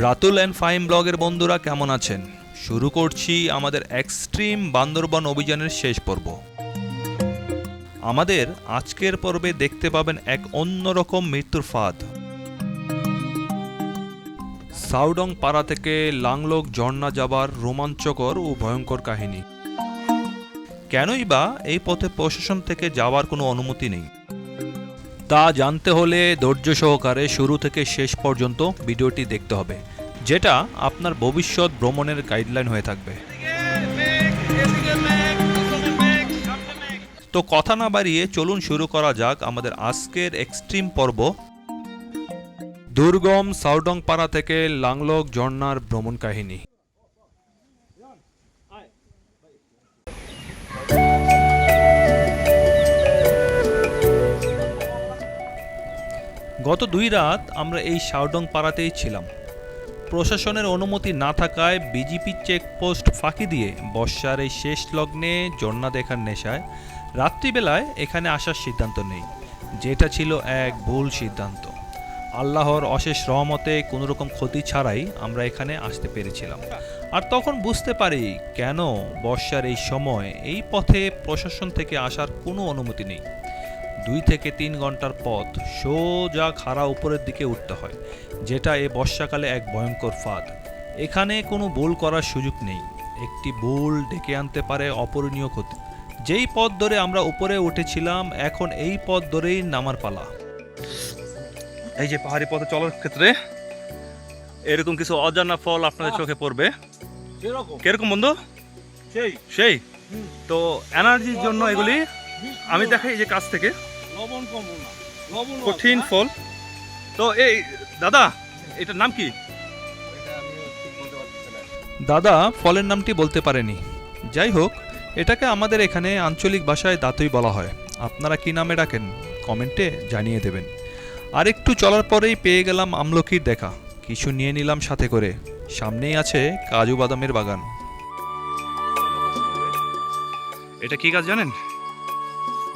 Ratul and Faim ব্লগের বন্ধুরা কেমন আছেন? শুরু করছি আমাদের এক্সট্রিম বান্দরবান অভিযানের শেষ পর্ব। আমাদের আজকের পর্বে দেখতে পাবেন এক অন্যরকম মৃত্যুর ফাঁদ। সাউডং পাড়া থেকে লাংলোক ঝর্ণা যাবার রোমাঞ্চকর ও ভয়ঙ্কর কাহিনী। কেনই বা এই পথে প্রশাসন থেকে যাওয়ার কোনো অনুমতি নেই। তা জানতে হলে ধৈর্য সহকারে শুরু থেকে শেষ পর্যন্ত ভিডিওটি দেখতে হবে, যেটা আপনার ভবিষ্যৎ ভ্রমণের গাইডলাইন হয়ে থাকবে। তো কথা না বাড়িয়ে চলুন শুরু করা যাক আমাদের আজকের এক্সট্রিম পর্ব। দুর্গম সাউডং পাড়া থেকে লাংলক ঝর্ণার ভ্রমণ কাহিনী। গত দুই রাত আমরা এই শাওডং পাড়াতেই ছিলাম। প্রশাসনের অনুমতি না থাকায় বিজিপি চেকপোস্ট ফাঁকি দিয়ে বর্ষার এই শেষ লগ্নে ঝর্ণা দেখার নেশায় রাত্রিবেলায় এখানে আসার সিদ্ধান্ত নেই। যেটা ছিল এক ভুল সিদ্ধান্ত। আল্লাহর অশেষ রহমতে কোনো রকম ক্ষতি ছাড়াই আমরা এখানে আসতে পেরেছিলাম। আর তখন বুঝতে পারি কেন বর্ষার এই সময় এই পথে প্রশাসন থেকে আসার কোনো অনুমতি নেই। দুই থেকে তিন ঘণ্টার পথ সোজা খাড়া উপরের দিকে উঠতে হয় যেটা এ বর্ষাকালে এক ভয়ঙ্কর ফাঁদ। এখানে কোনো ভুল করার সুযোগ নেই। একটি ভুল ডেকে আনতে পারে অপরণীয় ক্ষতি। যেই পথ ধরে আমরা উপরে উঠেছিলাম এখন এই পথ ধরেই নামার পালা। এই যে পাহাড়ি পথে চলার ক্ষেত্রে এরকম কিছু অজানা ফল আপনাদের চোখে পড়বে? কীরকম? বন্ধু? সেই। সেই। তো এনার্জির জন্য এগুলি আমি দেখাই এই যে কাছ থেকে। লবণ কম না। লবণ কঠিন ফল। তো এই দাদা এটার নাম কি? দাদা ফলের নামটি বলতে পারেনি। যাই হোক এটাকে আমাদের এখানে আঞ্চলিক ভাষায় দাঁতই বলা হয়। আপনারা কি নামে ডাকেন কমেন্টে জানিয়ে দেবেন। আর একটু চলার পরেই পেয়ে গেলাম আমলকির দেখা। কিছু নিয়ে নিলাম সাথে করে। সামনেই আছে কাজু বাদামের বাগান। এটা কি গাছ জানেন?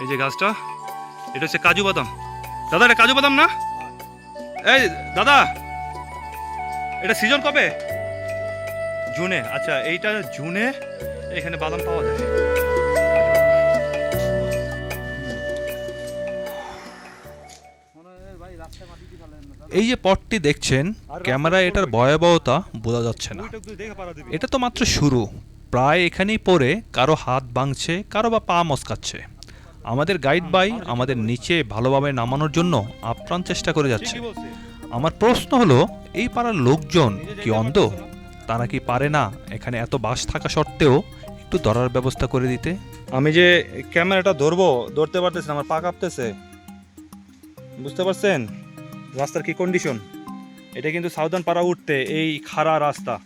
এই যে গাছটা। এটা হচ্ছে কাজু বাদাম। দাদা এটা কাজু বাদাম না? এই দাদা এটা সিজন কবে? জুনে। আচ্ছা এইটা জুনে এখানে বাদাম পাওয়া যায়। এই যে পথটি দেখছেন ক্যামেরায় এটার ভয়াবহতা বোঝা যাচ্ছে না। এটা তো মাত্র শুরু। প্রায় এখানেই পড়ে কারও হাত ভাঙছে কারও বা পা মস্কাচ্ছে। আমাদের গাইড বাই আমাদের নিচে ভালোভাবে নামানোর জন্য আপ্রাণ চেষ্টা করে যাচ্ছে। আমার প্রশ্ন হলো, এই পাড়ার লোকজন কি অন্ধ? তারা কি পারে না এখানে এত বাস থাকা সত্ত্বেও একটু ধরার ব্যবস্থা করে দিতে? আমি যে ক্যামেরাটা ধরবো, ধরতে পারতেছি আমার পা কাঁপতেছে। বুঝতে পারছেন? রাস্তার কি কন্ডিশন এটা কিন্তু সাউদার্ন পাড়া উঠতে এই খাড়া রাস্তা।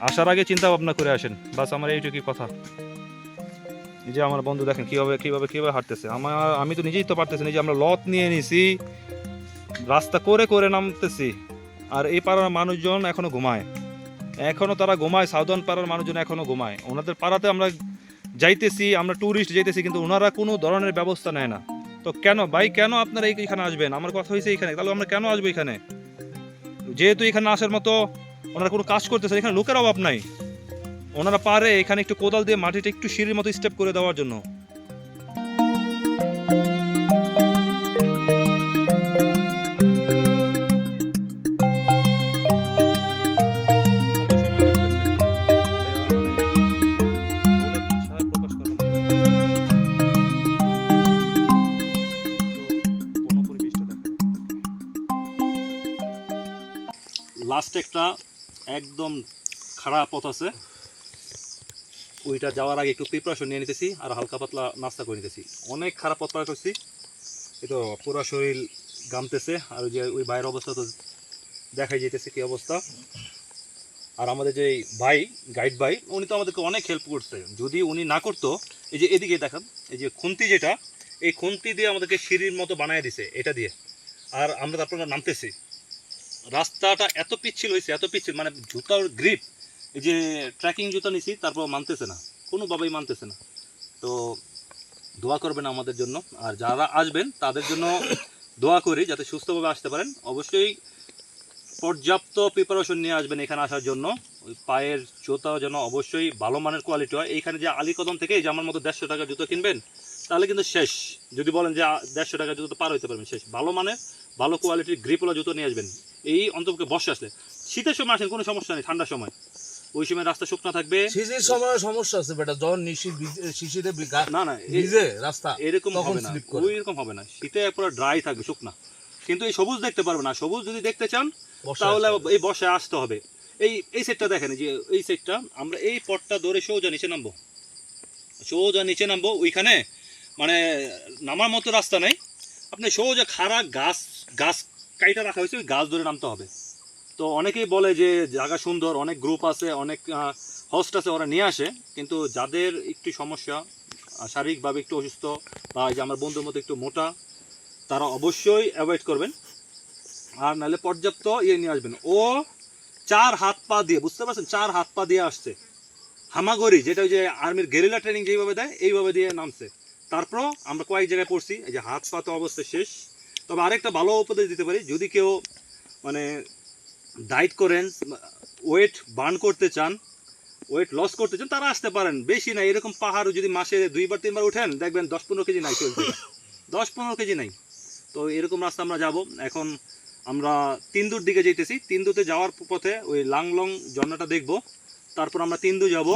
আসার আগে চিন্তা ভাবনা করে আসেন। বাস, আমার এইটুকুই কথা। যে আমার বন্ধু দেখেন কীভাবে কীভাবে কীভাবে হাঁটতেছে। আমার আমি তো নিজেই তো পারতেছি না, এই যে আমরা লত নিয়ে নিছি, রাস্তা করে করে নামতেছি, আর এই পাড়ার মানুষজন এখনও ঘুমায়। এখনও তারা ঘুমায়, সাউদার্ন পাড়ার মানুষজন এখনও ঘুমায়। ওনাদের পাড়াতে আমরা যাইতেছি, আমরা ট্যুরিস্ট যাইতেছি, কিন্তু ওনারা কোনো ধরনের ব্যবস্থা নেয় না। তো কেন? ভাই, কেন আপনারা এই- এখানে আসবেন? আমার কথা হয়েছে এখানে। তাহলে আমরা কেন আসব এখানে? যেহেতু এখানে আসার মতো ওনারা কোনো কাজ করতেছে এখানে লোকের অভাব নাই। ওনারা পারে এখানে একটু কোদাল দিয়ে মাটিটা একটু সিঁড়ির মতো স্টেপ করে দেওয়ার জন্য। লাস্ট একটা একদম খারাপ পথ আছে। ওইটা যাওয়ার আগে একটু প্রিপারেশন নিয়ে নিতেছি আর হালকা পাতলা নাস্তা করে নিতেছি। অনেক খারাপ পথ করছি। এই তো পুরো শরীর গামতেছে আর যে ওই বাইরের অবস্থা তো দেখাই যেতেছে কি অবস্থা। আর আমাদের যে ভাই গাইড ভাই, উনি তো আমাদেরকে অনেক হেল্প করছে। যদি উনি না করতো, এই যে এদিকে দেখান, এই যে খুন্তি যেটা, এই খুন্তি দিয়ে আমাদেরকে সিঁড়ির মতো বানায় দিছে এটা দিয়ে। আর আমরা তারপর নামতেছি। রাস্তাটা এত পিচ্ছিল হয়েছে এত পিচ্ছিল মানে জুতার গ্রিপ এই যে ট্রেকিং জুতো নিছি তারপর মানতেছে না। কোনোভাবেই মানতেছে না। তো দোয়া করবেন আমাদের জন্য। আর যারা আসবেন, তাদের জন্য দোয়া করি যাতে সুস্থভাবে আসতে পারেন। অবশ্যই পর্যাপ্ত প্রিপারেশন নিয়ে আসবেন এখানে আসার জন্য। ওই পায়ের জুতা যেন অবশ্যই ভালো মানের কোয়ালিটি হয়। এইখানে যে আলী কদম থেকে যে আমার মতো দেড়শো টাকা জুতো কিনবেন, তাহলে কিন্তু শেষ। যদি বলেন যে দেড়শো টাকা জুতো পার হইতে পারবেন, শেষ। ভালো মানের, ভালো কোয়ালিটির গ্রিপওয়ালা জুতো নিয়ে আসবেন। এই অন্তপক্ষে বর্ষা আসলে। শীতের সময় আসেন, কোনো সমস্যা নেই, ঠান্ডার সময়। ওই সময় রাস্তা শুকনো থাকবে। শিশির সময় সমস্যা আছে বেটা যখন নিশির শিশিরে না না ভিজে রাস্তা এরকম হবে না। ওই এরকম হবে না। শীতে পুরো ড্রাই থাকবে শুকনা। কিন্তু এই সবুজ দেখতে পারবে না। সবুজ যদি দেখতে চান তাহলে এই বর্ষায় আসতে হবে। এই এই সেটটা দেখেন যে এই সেটটা আমরা এই পটটা ধরে সোজা নিচে নামবো। সোজা নিচে নামবো ওইখানে মানে নামার মতো রাস্তা নেই। আপনি সোজা খাড়া গাছ গাছ কাইটা রাখা হয়েছে ওই গাছ ধরে নামতে হবে। তো অনেকেই বলে যে জায়গা সুন্দর, অনেক গ্রুপ আছে, অনেক হোস্ট আছে ওরা নিয়ে আসে। কিন্তু যাদের একটু সমস্যা শারীরিকভাবে একটু অসুস্থ বা এই যে আমার বন্ধুর মতো একটু মোটা, তারা অবশ্যই অ্যাভয়েড করবেন। আর নাহলে পর্যাপ্ত ইয়ে নিয়ে আসবেন। ও চার হাত পা দিয়ে, বুঝতে পারছেন? চার হাত পা দিয়ে আসছে। হামাগরি, যেটা ওই যে আর্মির গেরিলা ট্রেনিং যেইভাবে দেয়, এইভাবে দিয়ে নামছে। তারপরও আমরা কয়েক জায়গায় পড়ছি, এই যে হাত পা তো অবস্থা শেষ। তবে আরেকটা ভালো উপদেশ দিতে পারি, যদি কেউ মানে ডাইট করেন ওয়েট বার্ন করতে চান ওয়েট লস করতে চান, তারা আসতে পারেন। বেশি না, এরকম পাহাড় যদি মাসে দুইবার, তিনবার উঠেন দেখবেন দশ পনেরো কেজি নাই চলছে। দশ পনেরো কেজি নাই। তো এরকম রাস্তা আমরা যাব। এখন আমরা তিন্দুর দিকে যেতেছি। তিন্দুতে যাওয়ার পথে ওই লাংলং ঝর্ণাটা দেখব। তারপর আমরা তিন্দু যাব।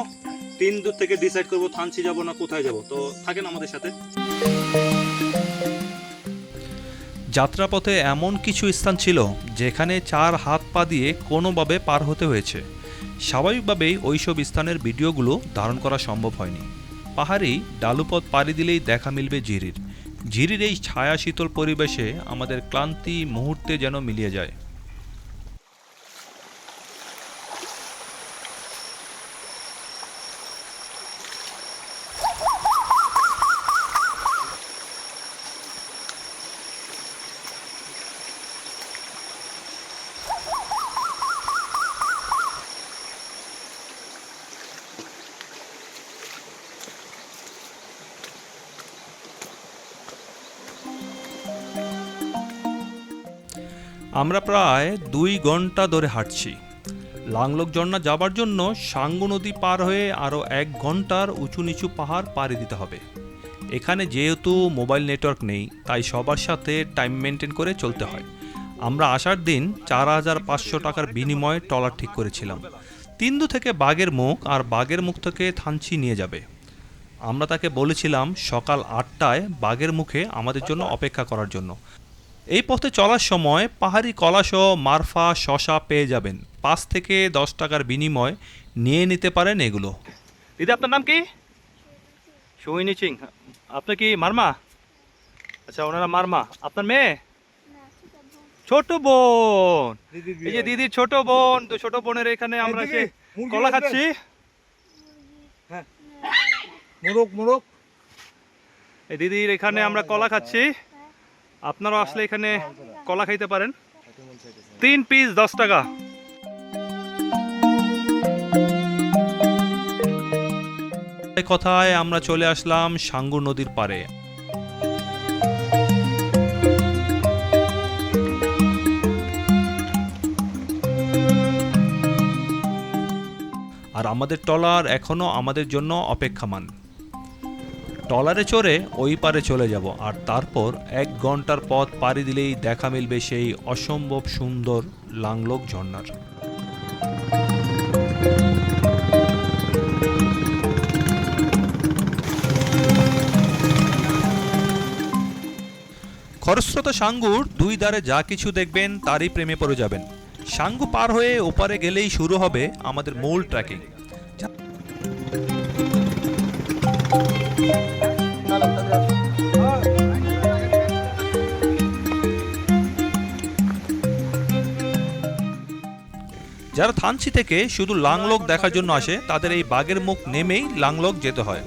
তিন্দুর থেকে ডিসাইড করব, থানচি যাব না কোথায় যাব। তো থাকেন আমাদের সাথে। যাত্রাপথে এমন কিছু স্থান ছিল যেখানে চার হাত পা দিয়ে কোনোভাবে পার হতে হয়েছে। স্বাভাবিকভাবেই ওইসব স্থানের ভিডিওগুলো ধারণ করা সম্ভব হয়নি। পাহাড়েই ডালুপথ পাড়ি দিলেই দেখা মিলবে ঝিরির। ঝিরির এই ছায়া শীতল পরিবেশে আমাদের ক্লান্তি মুহূর্তে যেন মিলিয়ে যায়। আমরা প্রায় দুই ঘণ্টা ধরে হাঁটছি। লাংলোক ঝর্ণা যাবার জন্য সাঙ্গু নদী পার হয়ে আরও এক ঘণ্টার উঁচু নিচু পাহাড় পাড়ি দিতে হবে। এখানে যেহেতু মোবাইল নেটওয়ার্ক নেই, তাই সবার সাথে টাইম মেনটেন করে চলতে হয়। আমরা আসার দিন চার হাজার পাঁচশো টাকার বিনিময়ে ট্রলার ঠিক করেছিলাম। তিন্দু থেকে বাগের মুখ আর বাগের মুখ থেকে থানচি নিয়ে যাবে। আমরা তাকে বলেছিলাম সকাল আটটায় বাগের মুখে আমাদের জন্য অপেক্ষা করার জন্য। এই পথে চলার সময় পাহাড়ি কলাসহ মারফা শশা পেয়ে যাবেন। পাঁচ থেকে দশ টাকার বিনিময় নিয়ে নিতে পারেন এগুলো। দিদি আপনার নাম কি? সোহিনী সিং। আপনি কি মারমা? আচ্ছা ওনারা মারমা। আপনার মেয়ে? ছোট বোন। এই যে দিদির ছোট বোন তো ছোট বোনের এখানে আমরা এসে কলা খাচ্ছি। মোরগ মোরগ। এই দিদির এখানে আমরা কলা খাচ্ছি। আপনারাও আসলে এখানে কলা খাইতে পারেন। তিন পিস দশ টাকা। কথায় আমরা চলে আসলাম সাঙ্গু নদীর পাড়ে। আর আমাদের ট্রলার এখনও আমাদের জন্য অপেক্ষামান। ট্রলারে চড়ে ওই পারে চলে যাব আর তারপর এক ঘণ্টার পথ পাড়ি দিলেই দেখা মিলবে সেই অসম্ভব সুন্দর লাংলোক ঝর্ণার। খরস্রোত সাঙ্গুর দুই ধারে যা কিছু দেখবেন তারই প্রেমে পড়ে যাবেন। সাঙ্গু পার হয়ে ওপারে গেলেই শুরু হবে আমাদের মূল ট্রেকিং যারা থানচি থেকে শুধু লাংলোক দেখার জন্য আসে, তাদের এই বাগের মুখ নেমেই লাংলোক যেতে হয়।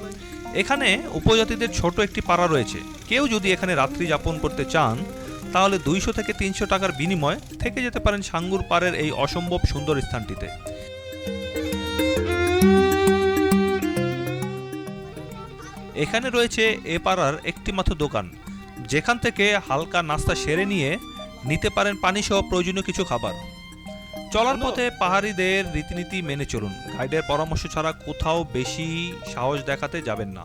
এখানে উপজাতিদের ছোট একটি পাড়া রয়েছে। কেউ যদি এখানে রাত্রি যাপন করতে চান, তাহলে দুইশো থেকে তিনশো টাকার বিনিময়ে থেকে যেতে পারেন সাঙ্গুর পাড়ের এই অসম্ভব সুন্দর স্থানটিতে। এখানে রয়েছে এ পাড়ার একটি মাত্র দোকান। যেখান থেকে হালকা নাস্তা সেরে নিয়ে নিতে পারেন পানি সহ প্রয়োজনীয় কিছু খাবার। চলার পথে পাহাড়িদের রীতিনীতি মেনে চলুন। গাইডের পরামর্শ ছাড়া কোথাও বেশি সাহস দেখাতে যাবেন না।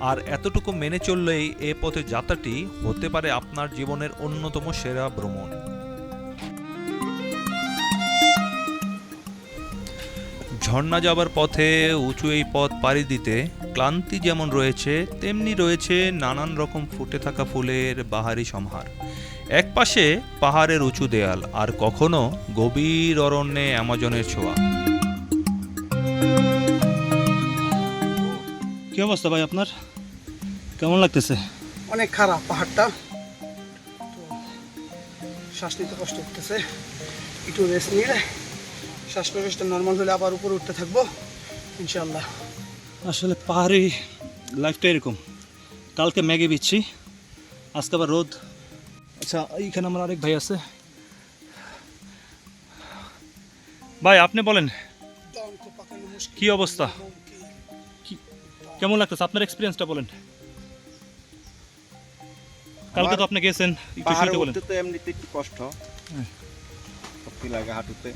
আর এতটুকু মেনে চললেই এ পথে যাত্রাটি হতে পারে আপনার জীবনের অন্যতম সেরা ভ্রমণ। ঝর্ণা যাবার পথে উঁচু এই পথ পাড়ি দিতে ক্লান্তি যেমন রয়েছে তেমনি রয়েছে নানান রকম ফুটে থাকা ফুলের বাহারি সমাহার। একপাশে পাহাড়ের উঁচু দেয়াল আর কখনো গভীর অরণ্যে অ্যামাজনের ছোঁয়া। কি অবস্থা ভাই আপনার? কেমন লাগতেছে? অনেক খারাপ পাহাড়টা। তো শ্বাস নিতে কষ্ট হতেছে একটু রেস্ট নিয়ে শ্বাস প্রশ্বাসটা নর্মাল হলে আবার উপরে উঠতে থাকব ইনশাল্লাহ আসলে পাহাড়ি লাইফটা এরকম। কালকে ম্যাগে বিচ্ছি আজকে আবার রোদ। আচ্ছা এইখানে আমার আরেক ভাই আছে। ভাই আপনি বলেন কি অবস্থা? কেমন লাগতেছে? আপনার এক্সপিরিয়েন্সটা বলেন। কালকে তো আপনি গেছেন একটু বলেন। তো এমনিতে একটু কষ্ট। হ্যাঁ। শক্তি লাগে হাঁটুতে।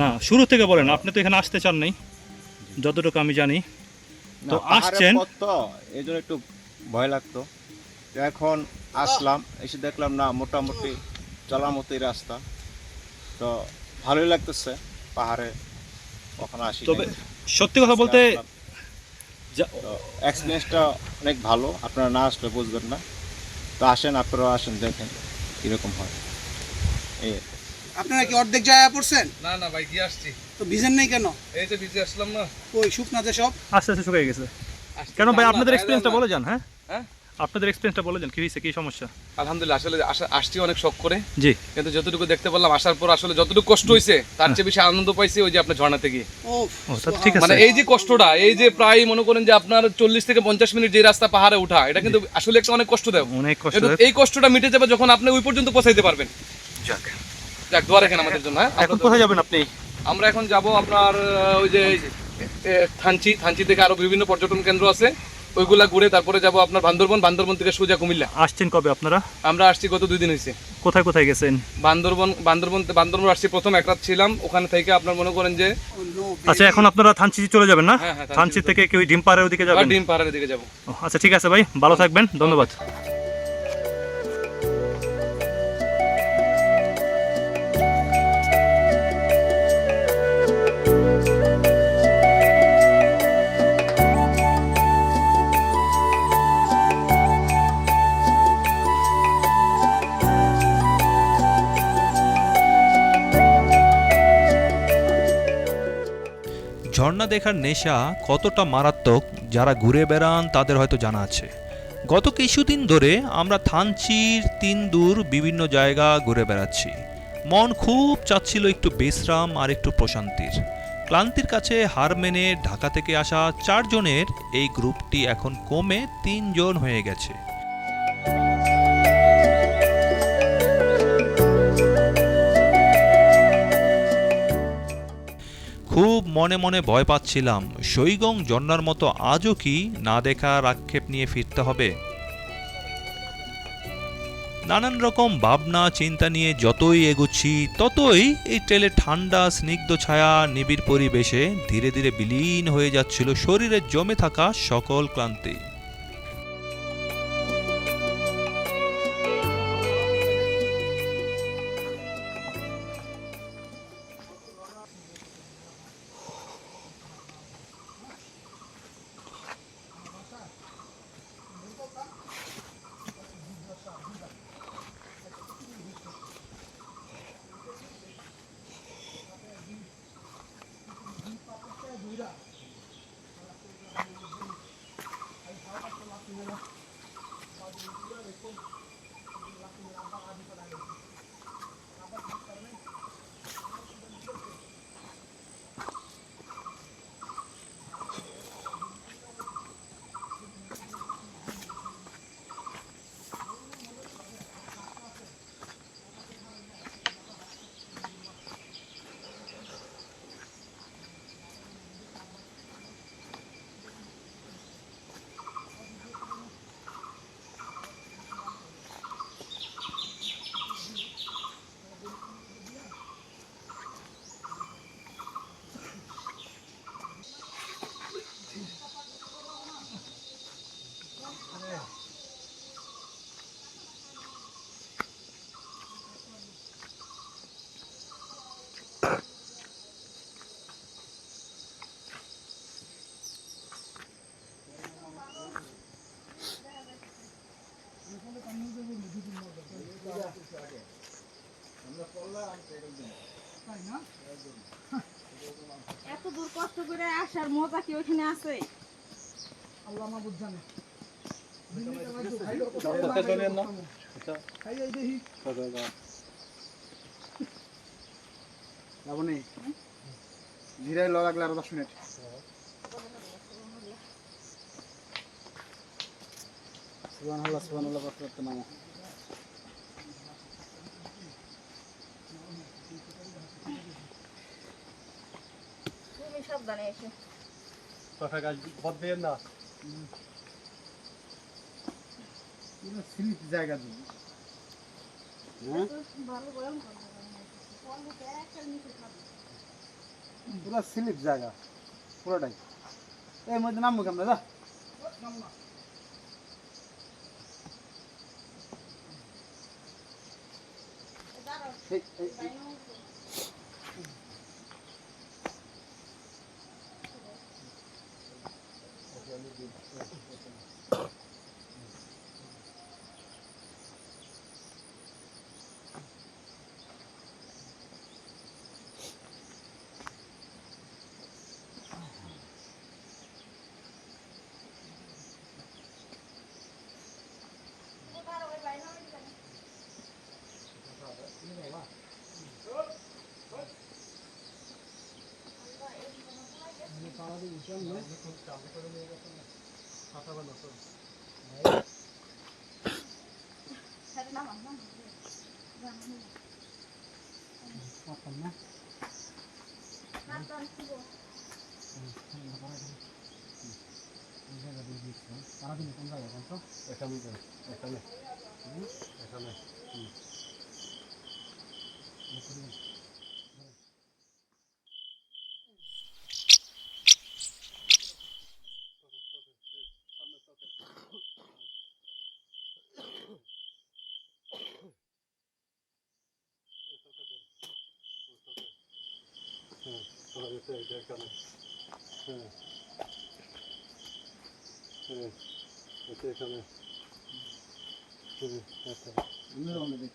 না শুরু থেকে বলেন আপনি তো এখানে আসতে চান নাই যতটুকু আমি জানি। তো আসছেন? তো এই জন্য একটু ভয় লাগতো। এখন আসলাম এসে দেখলাম না মোটামুটি চলার মতোই রাস্তা। তো ভালোই লাগতেছে পাহাড়ে কখনো আসি তবে সত্যি কথা বলতে যা- এক্সপিরিয়েন্সটা অনেক ভালো আপনারা না আসলে বুঝবেন না। তো আসেন আপনারাও আসেন দেখেন কীরকম হয়। এই আপনারা কি অর্ধেক জায়গা পড়ছেন? না না ভাই গিয়ে আসছি। তো ভিজেন নেই কেন? এই যে বিজি আসলাম না। ওই শুকনাতে সব? আস্তে আস্তে শুকিয়ে গেছে। কেন ভাই আপনাদের এক্সপিরিয়েন্সটা বলে যান হ্যাঁ? হ্যাঁ? আপনাদের এক্সপিরিয়েন্সটা বলে যান কি হয়েছে কি সমস্যা? আলহামদুলিল্লাহ আসলে আসছি অনেক শখ করে। জি। কিন্তু যতটুকু দেখতে পারলাম আসার পর আসলে যতটুকু কষ্ট হয়েছে তার চেয়ে বেশি আনন্দ পাইছি ওই যে আপনার ঝর্ণাতে গিয়ে। ও ও তা ঠিক আছে। মানে এই যে কষ্টটা এই যে প্রায় মনে করেন যে আপনার চল্লিশ থেকে পঞ্চাশ মিনিট যে রাস্তা পাহাড়ে ওঠা এটা কিন্তু আসলে একটা অনেক কষ্ট দেয় অনেক কষ্ট এই কষ্টটা মিটে যাবে যখন আপনি ওই পর্যন্ত পৌঁছাইতে পারবেন। যাক। যাক দোয়া রাখেন আমাদের জন্য হ্যাঁ? এখন কোথায় যাবেন আপনি? আমরা এখন যাব আপনার ওই যে থানচি থানচি থেকে আরও বিভিন্ন পর্যটন কেন্দ্র আছে। ওইগুলা ঘুরে তারপরে যাব আপনার বান্দরবন বান্দরবন থেকে সোজা কুমিল্লা। আসছেন কবে আপনারা? আমরা আসছি গত দুই দিন হয়েছে কোথায় কোথায় গেছেন? বান্দরবন বান্দরবন বান্দরবন আসছি প্রথম এক রাত ছিলাম ওখানে থেকে আপনার মনে করেন যে আচ্ছা এখন আপনারা থানচি চলে যাবেন না? হ্যাঁ, হ্যাঁ, থানচি থেকে কেউ ডিম পাহাড়ের ওদিকে যাবেন। ডিম পাহাড়ের দিকে যাব। আচ্ছা ঠিক আছে ভাই ভালো থাকবেন ধন্যবাদ। ঝর্ণা দেখার নেশা কতটা মারাত্মক, যারা ঘুরে বেড়ান তাদের হয়তো জানা আছে। গত কিছুদিন ধরে আমরা থানচির তিন দূর বিভিন্ন জায়গা ঘুরে বেড়াচ্ছি। মন খুব চাচ্ছিল একটু বিশ্রাম আর একটু প্রশান্তির। ক্লান্তির কাছে হার মেনে ঢাকা থেকে আসা চারজনের এই গ্রুপটি এখন কমে তিনজন হয়ে গেছে। খুব মনে মনে ভয় পাচ্ছিলাম। সৈগং জন্নার মতো আজও কি না দেখার আক্ষেপ নিয়ে ফিরতে হবে? নানান রকম ভাবনা, চিন্তা নিয়ে যতই এগুচ্ছি, ততই এই ট্রেলে ঠান্ডা, স্নিগ্ধ ছায়া, নিবিড় পরিবেশে ধীরে ধীরে বিলীন হয়ে যাচ্ছিল শরীরে জমে থাকা সকল ক্লান্তি। কষ্ট করে আসার মজা কি ওইখানে আছে? আল্লাহ মাহবুদ জানে লাবণী ল লাগলে আরও দশ মিনিট। সুবান আল্লাহ সুবান আল্লাহ নামো সাবধানে এসো। পুরো স্লিপ জায়গা দিবি হ্যাঁ। ভালো বয়ান করবে পর্বতে একটা নিচে খাবে। পুরো স্লিপ জায়গা। পুরোটাই। এর মধ্যে নামবো কেমন এখানে এখানে এখানে দিই।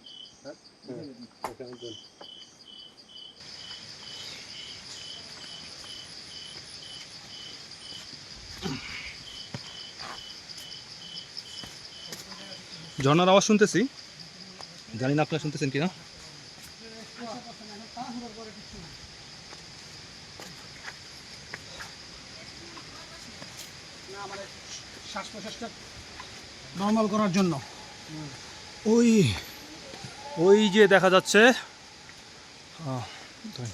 ঝর্ণার আওয়াজ শুনতেছি জানি না আপনারা শুনতেছেন কিনা নর্মাল করার জন্য ওই ওই যে দেখা যাচ্ছে আহ, ধরেন।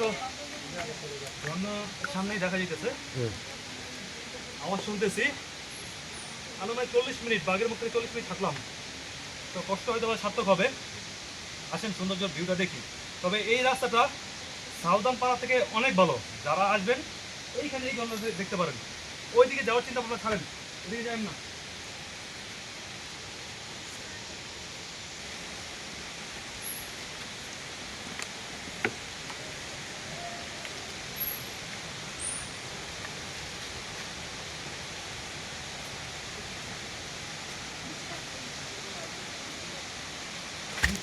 তো ঝর্ণা সামনেই দেখা আওয়াজ শুনতেছি। আনুমানিক চল্লিশ মিনিট বাঘের মুখে চল্লিশ মিনিট থাকলাম। তো কষ্ট হয়তো সার্থক হবে। আসেন সৌন্দর্য ভিউটা দেখি। তবে এই রাস্তাটা পাড়া থেকে অনেক ভালো। যারা আসবেন এইখানে এই দেখতে পারেন। ওইদিকে যাওয়ার চিন্তা ভাবনা ছাড়েন। ওইদিকে যাবেন না।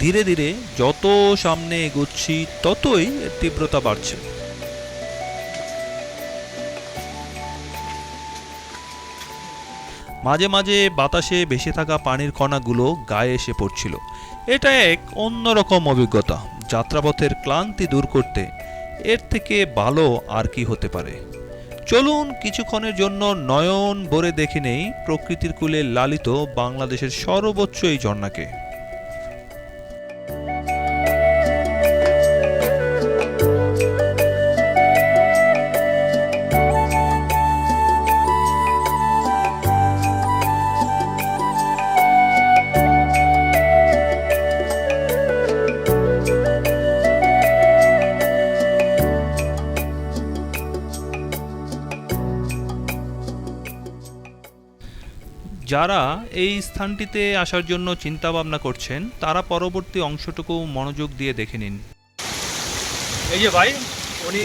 ধীরে ধীরে যত সামনে এগোচ্ছি, ততই তীব্রতা বাড়ছে। মাঝে মাঝে বাতাসে ভেসে থাকা পানির কণাগুলো গায়ে এসে পড়ছিল। এটা এক অন্যরকম অভিজ্ঞতা, যাত্রাপথের ক্লান্তি দূর করতে। এর থেকে ভালো আর কি হতে পারে? চলুন কিছুক্ষণের জন্য নয়ন ভরে দেখে নেই প্রকৃতির কুলে লালিত বাংলাদেশের সর্বোচ্চ এই ঝর্ণাকে। যারা এই স্থানটিতে আসার জন্য চিন্তা ভাবনা করছেন তারা পরবর্তী অংশটুকু মনোযোগ দিয়ে দেখে নিন। এই যে ভাই উনি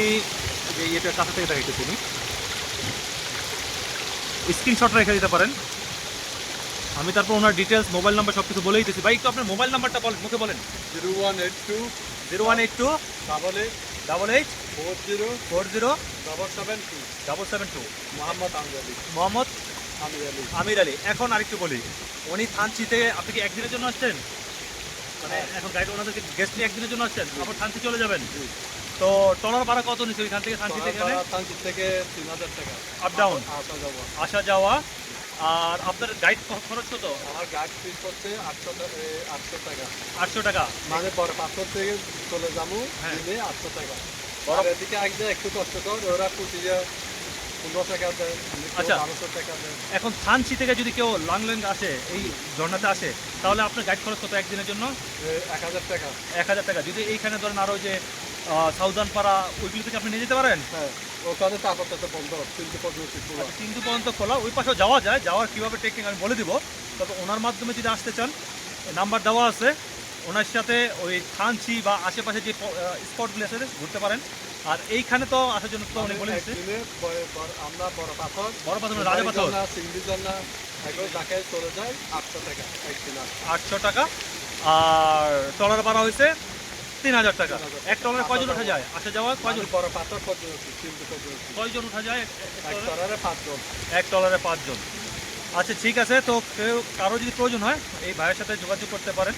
যে ইয়েটা কাছে থেকে দেখাইতেছে উনি স্ক্রিনশট রেখে দিতে পারেন। আমি তারপর ওনার ডিটেলস মোবাইল নাম্বার সব কিছু বলেই দিতেছি ভাই একটু আপনার মোবাইল নাম্বারটা বলেন মুখে বলেন। Zero one eight two zero one eight two double eight double eight four zero four zero double seven two double seven two. Mohammad Ali Mohammad Amir Ali. Amir Ali এখন আরেকটু বলি উনি থানচি থেকে আপনি কি একদিনের জন্য আসছেন? মানে এখন গাইড ওনাদেরকে গেস্ট নিয়ে একদিনের জন্য আসছেন আবার থানচি চলে যাবেন। তো টলার ভাড়া কত নিচ্ছে ওইখান থেকে থানচি থেকে থানচি থেকে তিন হাজার টাকা। আপ ডাউন আসা যাওয়া। আসা যাওয়া। আর আপনার গাইড খরচ কত? আমার গাইড ফিস হচ্ছে আটশো আটশো টাকা। আটশো টাকা। মানে বড় পাথর থেকে চলে যাব হ্যাঁ। দিনে আটশো টাকা। বড়- এদিকে একদম একটু কষ্ট ওরা আচ্ছা। এখন থানচি থেকে যদি কেউ লাংলেং আসে এই ঝর্ণাতে আসে তাহলে আপনার গাইড খরচ কত একদিনের জন্য? এক হাজার টাকা। এক হাজার টাকা। যদি এইখানে ধরেন আরও যে সাউদার্ন পাড়া ওইগুলো থেকে আপনি নিয়ে যেতে পারেন? হ্যাঁ ওখানে তারপর তো বন্ধ কিন্তু পদ্ধতি পুরো আচ্ছা, পর্যন্ত খোলা ওই পাশেও যাওয়া যায় যাওয়ার কীভাবে টেকনিক আমি বলে দিব। তবে ওনার মাধ্যমে যদি আসতে চান নাম্বার দেওয়া আছে। ওনার সাথে ওই থানচি বা আশেপাশে যে স্পটগুলো আছে ঘুরতে পারেন। আর এইখানে তো আসার জন্য তো উনি বলে দিচ্ছে। বড়- বড়- আমরা বড় পাথর। বড় পাথর রাজা পাথর? সিঙ্গি জন্না এগুলো যাকে চলে যায় আটশো টাকা একদিন আটশো টাকা। আর টলার ভাড়া হয়েছে তিন হাজার টাকা। এক টলারে কয়জন উঠা যায়? আসা যাওয়া কয়জন? বড় পাথর পর্যন্ত কয়জন উঠা যায় এক টলারে? পাঁচজন। এক টলারে পাঁচজন। আচ্ছা ঠিক আছে তো কেউ কারও যদি প্রয়োজন হয় এই ভাইয়ের সাথে যোগাযোগ করতে পারেন।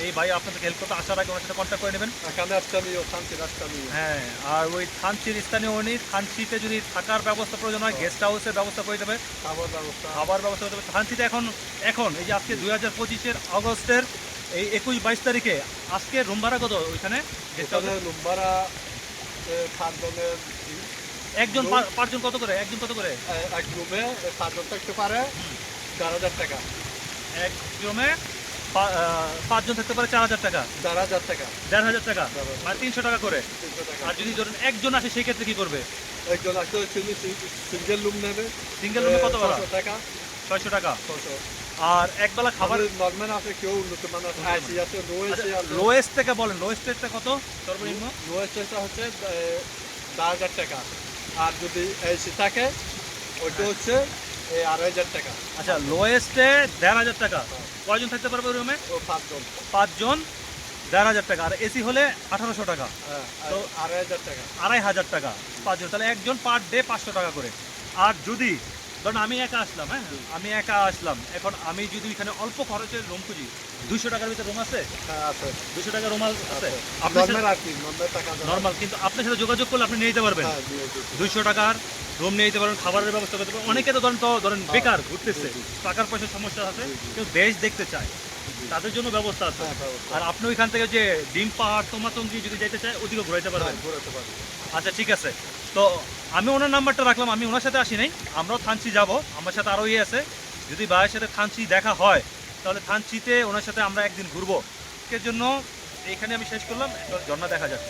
এই ভাই আপনাদের হেল্প করতে আসার আগে ওনার সাথে কন্ট্যাক্ট করে নেবেন। এখানে একটা নিয়ে শান্তি হ্যাঁ আর ওই থানচির স্থানীয় উনি থানচিতে যদি থাকার ব্যবস্থা প্রয়োজন হয় গেস্ট হাউসের ব্যবস্থা করে দেবে। খাবার ব্যবস্থা। খাবার ব্যবস্থা করে দেবে। থানচিতে এখন এখন এই যে আজকে দুই হাজার পঁচিশের আগস্টের এই একুশ বাইশ তারিখে আজকে রুম ভাড়া কত ওইখানে? হাউসে লুম্বারা এ, একজন পাঁচজন কত করে? একজন কত করে? এক রুমে পাঁচজন থাকতে পারে। চার হাজার টাকা। এক রুমে পাঁচজন থাকতে পারে চার হাজার টাকা। চার হাজার টাকা। দেড় হাজার টাকা। মানে তিনশো টাকা করে। আর যদি ধরেন একজন আসে সেই ক্ষেত্রে কি করবে? একজন আসলে সিঙ্গেল রুম নেবে। সিঙ্গেল রুমে কত ভাড়া? টাকা। ছয়শো টাকা। ছশো আর একবেলা খাবার নর্মাল আছে কেউ উন্নত মান আছে আইসি আছে আছে। লোয়েস্ট থেকে বলেন। লোয়েস্ট রেটটা কত? সর্বনিম্ন? রয়েছেটা হচ্ছে চার হাজার টাকা। আর যদি এসি থাকে ওইটা হচ্ছে এই আড়াই হাজার টাকা। আচ্ছা লোয়েস্টে দেড় হাজার টাকা। কয়জন থাকতে পারবে রুমে ও পাঁচজন। পাঁচজন দেড় হাজার টাকা। আর এসি হলে আঠারোশো টাকা। হ্যাঁ তো আড়াই হাজার টাকা। আড়াই হাজার টাকা পাঁচজন। তাহলে একজন পার ডে পাঁচশো টাকা করে। আর যদি ধরুন আমি একা আসলাম হ্যাঁ? আমি একা আসলাম। এখন আমি যদি এখানে অল্প খরচে রুম খুঁজি দুশো টাকার ভিতরে রুম আছে? দুইশো আছে। দুশো টাকা রুম আছে? নর্মাল কিন্তু আপনার সাথে যোগাযোগ করলে আপনি নিয়ে যেতে পারবেন। দুশো দুইশো টাকার রুম নিয়ে যেতে পারবেন খাবারের ব্যবস্থা করতে পারেন অনেকে তো ধরেন তো ধরেন বেকার ঘুরতেছে। টাকার পয়সার সমস্যা আছে কেউ দেশ দেখতে চায়। তাদের জন্য ব্যবস্থা আছে। হ্যাঁ, আর আপনি ওইখান থেকে যে ডিম পাহাড় তোমাতঙ্গি যদি যেতে চায় ওদিকে ঘুরাইতে পারবেন। হ্যাঁ, ঘোরাতে পারব। আচ্ছা ঠিক আছে। তো আমি ওনার নাম্বারটা রাখলাম আমি ওনার সাথে আসি নাই। আমরাও থানচি যাব। আমার সাথে আরও ইয়ে আছে। যদি ভাইয়ের সাথে থানচি দেখা হয় তাহলে থানচিতে ওনার সাথে আমরা একদিন ঘুরবো। এর জন্য এখানে আমি শেষ করলাম ঝর্ণা দেখা যাক।